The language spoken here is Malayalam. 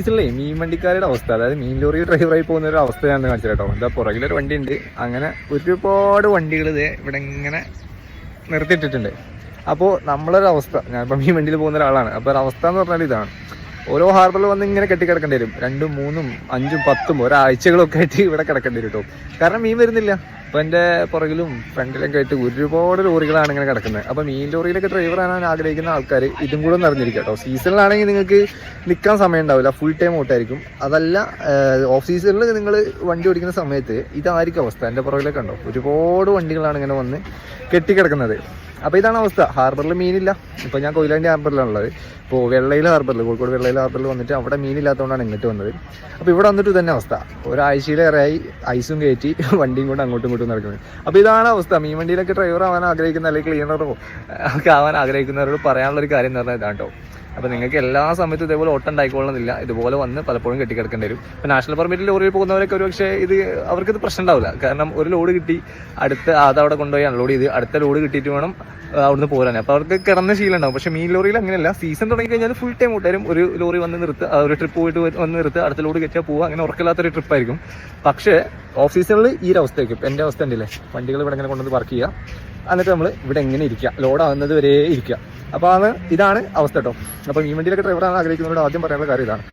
ഇതിലേ മീൻ വണ്ടിക്കാരുടെ അവസ്ഥ. അതായത് മീൻ ലോറി ഡ്രൈവറായി പോകുന്ന ഒരു അവസ്ഥയാണെന്ന് ഞാൻ കാണിച്ചു കേട്ടോ. എന്താ പുറകിലൊരു വണ്ടി ഉണ്ട് അങ്ങനെ ഒരുപാട് വണ്ടികൾ ഇതേ ഇവിടെ ഇങ്ങനെ നിർത്തിയിട്ടിട്ടുണ്ട്. അപ്പോൾ നമ്മളൊരവസ്ഥ ഞാനിപ്പോൾ മീൻ വണ്ടിയിൽ പോകുന്ന ഒരാളാണ്. അപ്പോൾ ഒരവസ്ഥ എന്ന് പറഞ്ഞാൽ ഇതാണ്. ഓരോ ഹാർബറിൽ വന്ന് ഇങ്ങനെ കെട്ടിക്കിടക്കേണ്ടി വരും. രണ്ടും മൂന്നും അഞ്ചും പത്തും ഒരാഴ്ചകളൊക്കെ ആയിട്ട് ഇവിടെ കിടക്കേണ്ടി വരും കേട്ടോ കാരണം മീൻ വരുന്നില്ല. അപ്പോൾ എന്റെ പുറകിലും ഫ്രണ്ടിലൊക്കെ ആയിട്ട് ഒരുപാട് ലോറികളാണ് ഇങ്ങനെ കിടക്കുന്നത്. അപ്പോൾ മീൻ ലോറിയിലൊക്കെ ഡ്രൈവർ ആകാൻ ആഗ്രഹിക്കുന്ന ആൾക്കാർ ഇതും കൂടെ ഒന്ന് അറിഞ്ഞിരിക്കുക കേട്ടോ സീസണിലാണെങ്കിൽ നിങ്ങൾക്ക് നിൽക്കാൻ സമയം ഉണ്ടാവില്ല. ഫുൾ ടൈം ഓട്ടായിരിക്കും അതല്ല ഓഫ് സീസണിൽ നിങ്ങൾ വണ്ടി ഓടിക്കുന്ന സമയത്ത് ഇതായിരിക്കും അവസ്ഥ. എന്റെ പുറകിലൊക്കെ ഉണ്ടോ? ഒരുപാട് വണ്ടികളാണ് ഇങ്ങനെ വന്ന് കെട്ടിക്കിടക്കുന്നത്. അപ്പോൾ ഇതാണ് അവസ്ഥ. ഹാർബറിൽ മീനില്ല. ഇപ്പോൾ ഞാൻ കൊയിലാണ്ടി ഹാർബറിലാണുള്ളത്. ഇപ്പോൾ വെള്ളയിൽ ഹാർബറിൽ കോഴിക്കോട് വെള്ളയിൽ ഹാർബറിൽ വന്നിട്ട് അവിടെ മീനില്ലാത്തതുകൊണ്ടാണ് ഇങ്ങോട്ട് വന്നത്. അപ്പോൾ ഇവിടെ വന്നിട്ട് തന്നെ അവസ്ഥ. ഒരാഴ്ചയിലേറെയായി ഐസും കയറ്റി വണ്ടിയും കൊണ്ട് അങ്ങോട്ടും ഇങ്ങോട്ടും നടക്കുന്നത് അപ്പോൾ ഇതാണ് അവസ്ഥ. മീൻ വണ്ടിയിലൊക്കെ ഡ്രൈവർ ആവാൻ ആഗ്രഹിക്കുന്ന അല്ലെങ്കിൽ ക്ലീനറോ ഒക്കെ ആവാൻ ആഗ്രഹിക്കുന്നവരോട് പറയാനുള്ള ഒരു കാര്യം എന്ന് പറഞ്ഞാൽ ഇതാണ് കേട്ടോ അപ്പോൾ നിങ്ങൾക്ക് എല്ലാ സമയത്തും ഇതേപോലെ ഓട്ടം ഉണ്ടായിക്കൊള്ളുന്നില്ല ഇതുപോലെ വന്ന് പലപ്പോഴും കെട്ടിക്കിടക്കേണ്ടി വരും. ഇപ്പോൾ നാഷണൽ പെർമിറ്റിൽ ലോറിയിൽ പോകുന്നവരൊക്കെ ഒരു പക്ഷേ ഇത് അവർക്കിത് പ്രശ്നം ഉണ്ടാവില്ല. കാരണം ഒരു ലോഡ് കിട്ടി അടുത്ത അതവിടെ കൊണ്ടുപോയി അൺലോഡ് ചെയ്ത് അടുത്ത ലോഡ് കിട്ടിയിട്ട് വേണം അവിടുന്ന് പോരാൻ. അപ്പോൾ അവർക്ക് കിടന്ന ശീലം ഉണ്ടാവും. പക്ഷേ മീൻ ലോറിയിൽ അങ്ങനെയല്ല. സീസൺ തുടങ്ങി കഴിഞ്ഞാൽ ഫുൾ ടൈം കൂട്ടാരും ഒരു ലോറി വന്ന് നിർത്തുക ഒരു ട്രിപ്പ് പോയിട്ട് വന്ന് നിർത്തുക അടുത്ത ലോഡ് കെട്ടിയാൽ പോവുക. അങ്ങനെ ഉറക്കില്ലാത്തൊരു ട്രിപ്പായിരിക്കും പക്ഷേ ഓഫ് സീസണിൽ ഈ ഒരു അവസ്ഥയ്ക്ക് എന്റെ അവസ്ഥ ഉണ്ടല്ലേ വണ്ടികൾ ഇവിടെ ഇങ്ങനെ കൊണ്ടുവന്ന് പാർക്ക് ചെയ്യുക. എന്നിട്ട് നമ്മൾ ഇവിടെ എങ്ങനെ ഇരിക്കുക. ലോഡ് ആവുന്നത് വരെ ഇരിക്കുക. അപ്പോൾ ആണ് ഇതാണ് അവസ്ഥ കേട്ടോ അപ്പം ഈ വണ്ടിയിലൊക്കെ ഡ്രൈവറാണ് ആഗ്രഹിക്കുന്നവരോട് ആദ്യം പറയാനുള്ള കാര്യം ഇതാണ്.